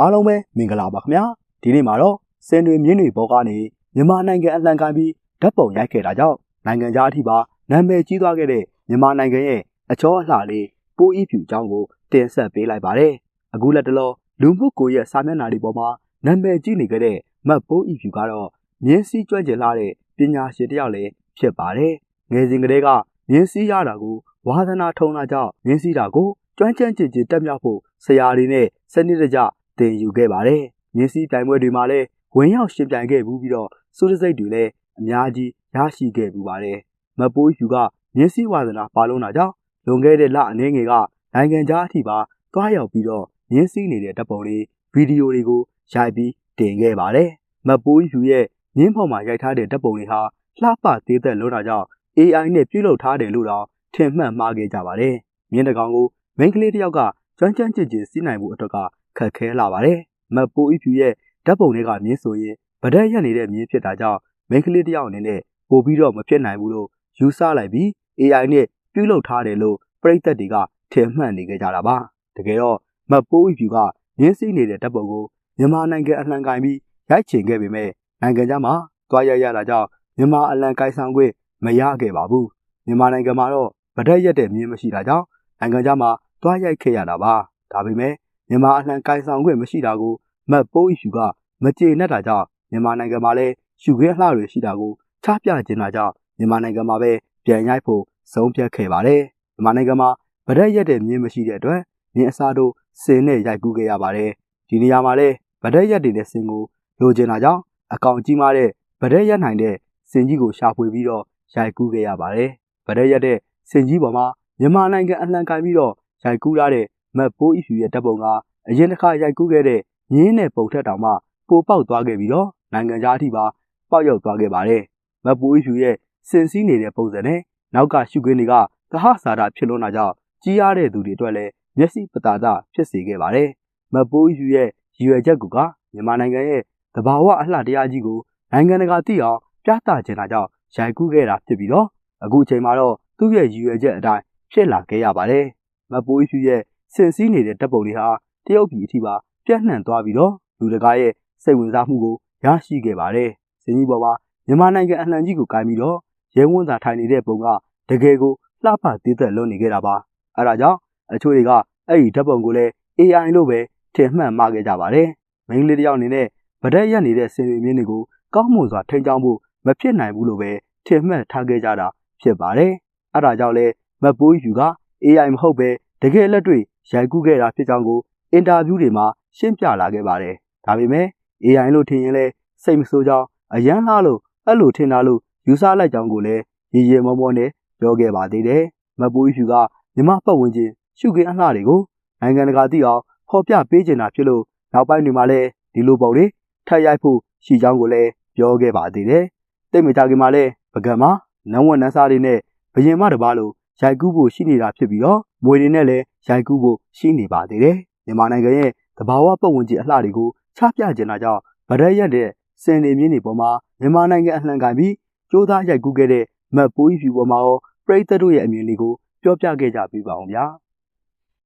အားလုံးပဲမင်္ဂလာပါခင်ဗျာဒီနေ့မှာတော့စင်တွေမြင်းတွေဘောကနေမြန်မာနိုင်ငံအလှန်ကန်ပြီးဓာတ်ပုံရိုက်ခဲ့တာကြောင့်နိုင်ငံခြားအထိပါနာမည်ကြီးသွားခဲ့တဲ့မြန်မာနိုင်ငံရဲ့အချောအလှလေးပိုးဤဖြူအကြောင်းကိုတင်ဆက်ပေးလိုက်ပါတယ်အခုလက်တလောလူမှုကိုရဲ့စာမျက်နှာတွေပေါ်မှာနာမည်ကြီးနေခဲ့တဲ့မတ်ပိုးဤဖြူကတော့မြင်းစည်းကျွမ်းကျင်လာတဲ့ပညာရှင်တစ်ယောက်လည်းဖြစ်ပါတယ်ငယ်စဉ်ကတည်းကမြင်းစည်းရတာကိုဝါသနာထုံတာကြောင့်မြင်းစည်းတာကိုကျွမ်းကျင်ကြင်တက်မြောက်ဖို့ဆရာတွေနဲ့စနစ်တကျ တင်ယူခဲ့ပါတယ်။မြင်းစည်းပြိုင်ပွဲတွေမှာလည်းဝင်ရောက်ရှင်ပြိုင်ခဲ့ဘူးပြီးတော့စုတစိတ်တွေလည်းအများကြီးရရှိခဲ့ပူပါတယ်။မပိုးယူကမြင်းစည်းဝါသနာပါလုံးတာကြောင့်လွန်ခဲ့တဲ့လအနေငယ်ကနိုင်ငံခြားအထိပါတွားရောက်ပြီးတော့မြင်းစည်းနေတဲ့တပ်ပုံလေးဗီဒီယိုတွေကိုရိုက်ပြီးတင်ခဲ့ပါတယ်။မပိုးယူရဲ့မြင်းပေါ်မှာရိုက်ထားတဲ့တပ်ပုံတွေဟာလှပသေးသက်လွန်းတာကြောင့် AI နဲ့ပြုလုပ်ထားတယ်လို့တော့ထင်မှတ်မှားခဲ့ကြပါတယ်။မြင်းတကောင်ကိုမိန်းကလေးတစ်ယောက်ကကျွမ်းကျန်းကျင်ကျင်စီးနိုင်မှုအတွက်က ခက်ခဲလာပါတယ်။မတ်ပိုးအီဖြူရဲ့ဓာတ်ပုံတွေကမြင်းဆိုရင်ဗဒက်ရက်နေတဲ့မြင်းဖြစ်တာကြောင့်မိန်းကလေးတစ်ယောက်အနေနဲ့ပို့ပြီးတော့မဖြစ်နိုင်ဘူးလို့ယူဆလိုက်ပြီး AI နဲ့ပြုလုပ်ထားတယ်လို့ပြည်သက်တွေကထင်မှတ်နေကြတာပါ။တကယ်တော့မတ်ပိုးအီဖြူကမြင်းစီးနေတဲ့ဓာတ်ပုံကိုမြန်မာနိုင်ငံအလှန်ကင်ပြီးရိုက်ချင်ခဲ့ပေမဲ့နိုင်ငံခြားမှာတွားရရတာကြောင့်မြန်မာအလံကိုင်ဆောင်ခွင့်မရခဲ့ပါဘူး။မြန်မာနိုင်ငံမှာတော့ဗဒက်ရက်တဲ့မြင်းမရှိတာကြောင့်နိုင်ငံခြားမှာတွားရိုက်ခဲ့ရတာပါဒါပေမဲ့ မြန်မာအလှန်ကိုင်ဆောင်ခွင့်မရှိတာကိုမတ်ပိုးအီရှူကမကြေနပ်တာကြောင့်မြန်မာနိုင်ငံမှာလည်းရှုခင်းအလှတွေရှိတာကိုချပြခြင်းတာကြောင့်မြန်မာနိုင်ငံမှာပဲပြန်ရိုက်ဖို့ဆုံးဖြတ်ခဲ့ပါတယ်မြန်မာနိုင်ငံမှာဗဒက်ရက်တဲ့မြင်းမရှိတဲ့အတွက်မြင်းအစားတို့စင်နဲ့ရိုက်ကူးခဲ့ရပါတယ်ဒီနေရာမှာလည်းဗဒက်ရက်တွေနဲ့စင်ကိုလိုချင်တာကြောင့်အကောင်ကြီးမားတဲ့ဗဒက်ရက်နိုင်တဲ့စင်ကြီးကိုရှာဖွေပြီးတော့ရိုက်ကူးခဲ့ရပါတယ်ဗဒက်ရက်တဲ့စင်ကြီးပေါ်မှာမြန်မာနိုင်ငံအလှန်ကန်ပြီးတော့ရိုက်ကူးရတဲ့ မတ်ပိုးအီဖြူရဲ့တပ်ပုံကအရင်တစ်ခါရိုက်ကူးခဲ့တဲ့ငင်းနဲ့ပုံထက်တောင်မှပိုပေါက်သွားခဲ့ပြီးတော့နိုင်ငံသားအထိပါပေါက်ရောက်သွားခဲ့ပါတယ်။မတ်ပိုးအီဖြူရဲ့စင်စည်းနေတဲ့ပုံစံနဲ့နောက်ကရှုခင်းတွေကသဟစာတာဖြစ်လွန်းတာကြောင့်ကြီးရတဲ့သူတွေအတွက်လည်းမျက်စိပတာတာဖြစ်စေခဲ့ပါတယ်။မတ်ပိုးအီဖြူရဲ့ရည်ရွယ်ချက်ကမြန်မာနိုင်ငံရဲ့သဘာဝအလှတရားကြီးကိုနိုင်ငံတကာသိအောင်ပြသချင်တာကြောင့်ရိုက်ကူးခဲ့တာဖြစ်ပြီးတော့အခုချိန်မှာတော့သူ့ရဲ့ရည်ရွယ်ချက်အတိုင်းဖြစ်လာခဲ့ရပါတယ်။မပိုးဖြူရဲ့ စင်စည်းနေတဲ့တပ်ပုံတွေဟာတရုတ်ပြည်အထိပါပြန့်နှံ့သွားပြီးတော့လူတကာရဲ့စိတ်ဝင်စားမှုကိုရရှိခဲ့ပါတယ်။စင်ကြီးပေါ်မှာမြန်မာနိုင်ငံအနှံကြီးကိုကိုင်းပြီးတော့ရဲဝန်းသာထိုင်နေတဲ့ပုံကတကယ်ကိုလှပသေးသက်လွန်နေခဲ့တာပါ။အဲဒါကြောင့်အချို့တွေကအဲ့ဒီဓာတ်ပုံကိုလည်း AI လို့ပဲထင်မှတ်မှားခဲ့ကြပါတယ်။မိန်းကလေးတယောက်အနေနဲ့ဗဒက်ရက်နေတဲ့စင်ရီမြင်းတွေကိုကောင်းမွန်စွာထိန်းချောင်းဖို့မဖြစ်နိုင်ဘူးလို့ပဲထင်မှတ်ထားခဲ့ကြတာဖြစ်ပါတယ်။အဲဒါကြောင့်လဲမတ်ပိုးယူက AI မဟုတ်ပဲတကယ်လက်တွေ့ ရိုက်ကူးခဲ့တာဖြစ်ကြောင်းကိုအင်တာဗျူးတွေမှာရှင်းပြလာခဲ့ပါတယ်။ဒါပေမဲ့ AI လို့ထင်ရင်လည်းစိတ်မဆိုးကြောင်းအရန်လားလို့အဲ့လိုထင်တာလို့ယူဆလိုက်ကြောင်းကိုလည်းရေရေမောမောနဲ့ပြောခဲ့ပါသေးတယ်။မတ်ပိုးယူကမြမပတ်ဝန်းကျင်ရှုခင်းအလှတွေကိုနိုင်ငံတကာသိအောင်ဖော်ပြပေးချင်တာဖြစ်လို့နောက်ပိုင်းတွေမှာလည်းဒီလိုပုံတွေထပ်ရိုက်ဖို့ရှိကြောင်းကိုလည်းပြောခဲ့ပါသေးတယ်။တိတ်မကြခင်မှာလည်းပကံမှာနန်းဝတ်နန်းစားတွေနဲ့ဘရင်မတပားလိုရိုက်ကူးဖို့ရှိနေတာဖြစ်ပြီးတော့ မွေတွေနဲ့လည်းရိုက်ကူးဖို့ရှိနေပါသေးတယ်။မြန်မာနိုင်ငံရဲ့သဘာဝပတ်ဝန်းကျင်အလှတွေကိုချပြကျင်တာကြောင့်ဗရက်ရက်တဲ့စင်နေမြင့်တွေပေါ်မှာမြန်မာနိုင်ငံအလှန်ကန်ပြီးကြိုးစားရိုက်ကူးခဲ့တဲ့မတ်ပိုးဖြူပေါ်မှာရောပရိသတ်တို့ရဲ့အမြင်လေးကိုပြောပြခဲ့ကြပေးပါအောင်ဗျာ။